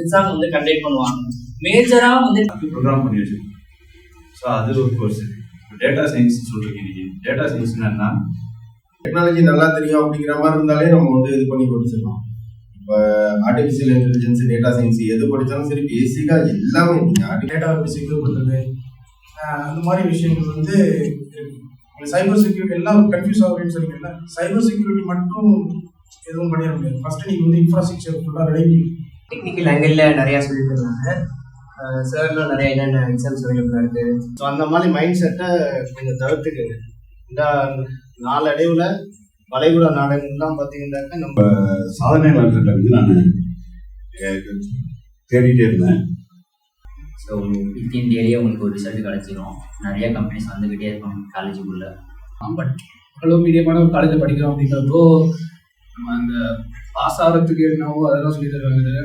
Exam வந்து conduct பண்ணுவாங்க. மேஜரா வந்து ப்ரோக்ராம் பண்ணி வச்சிருக்கோம். ஸோ அது ஒரு கோர்ஸ் டேட்டா சயின்ஸ் சொல்றீங்க இன்னைக்கு டேட்டா சயின்ஸ் என்னன்னா டெக்னாலஜி நல்லா தெரியும் அப்படிங்கிற மாதிரி இருந்தாலே நம்ம வந்து இது பண்ணி படிச்சிடலாம் இப்போ ஆர்டிஃபிஷியல் இன்டெலிஜென்ஸ் டேட்டா சயின்ஸ் எது படித்தாலும் சரி பேசிக்காக எல்லாமே நீங்கள் டேட்டா செக்யூர் பண்ணுறது அந்த மாதிரி விஷயங்கள் வந்து சைபர் செக்யூரிட்டி எல்லாம் கன்ஃபியூஸ் ஆகுதுன்னு சொன்னீங்கல்ல சைபர் செக்யூரிட்டி மட்டும் எதுவும் பண்ணிட முடியாது. ஃபர்ஸ்ட் நீங்கள் வந்து இன்ஃப்ராஸ்ட்ரக்சர் ஃபுல்லாக ரெடி டெக்னிக்கல் ஆங்கிளில் நிறையா சொல்லி தருவாங்க சார்லாம் நிறைய என்னென்ன எக்ஸாம்ஸ் அவைலபிளாக இருக்குது ஸோ அந்த மாதிரி மைண்ட் செட்டை கொஞ்சம் தவிர்த்துக்குங்க. இந்த நாளடைவில் வளைகுடா நாடுகள்லாம் பார்த்தீங்கன்னாக்கா நம்ம சாதனையாளர்கிட்ட வந்து நான் தேடிட்டே இருந்தேன். ஸோ வித்தின் டேலேயே உங்களுக்கு ஒரு ரிசல்ட் கிடச்சிரும். நிறைய கம்பெனிஸ் வந்துக்கிட்டே இருப்பாங்க காலேஜுக்குள்ளே பட் அவ்வளோ மீடியமான ஒரு காலேஜில் படிக்கிறோம் அப்படிங்கிறப்போ நம்ம அந்த பாஸ் ஆகிறதுக்கு என்னவோ அதெல்லாம் சொல்லி தருவாங்க.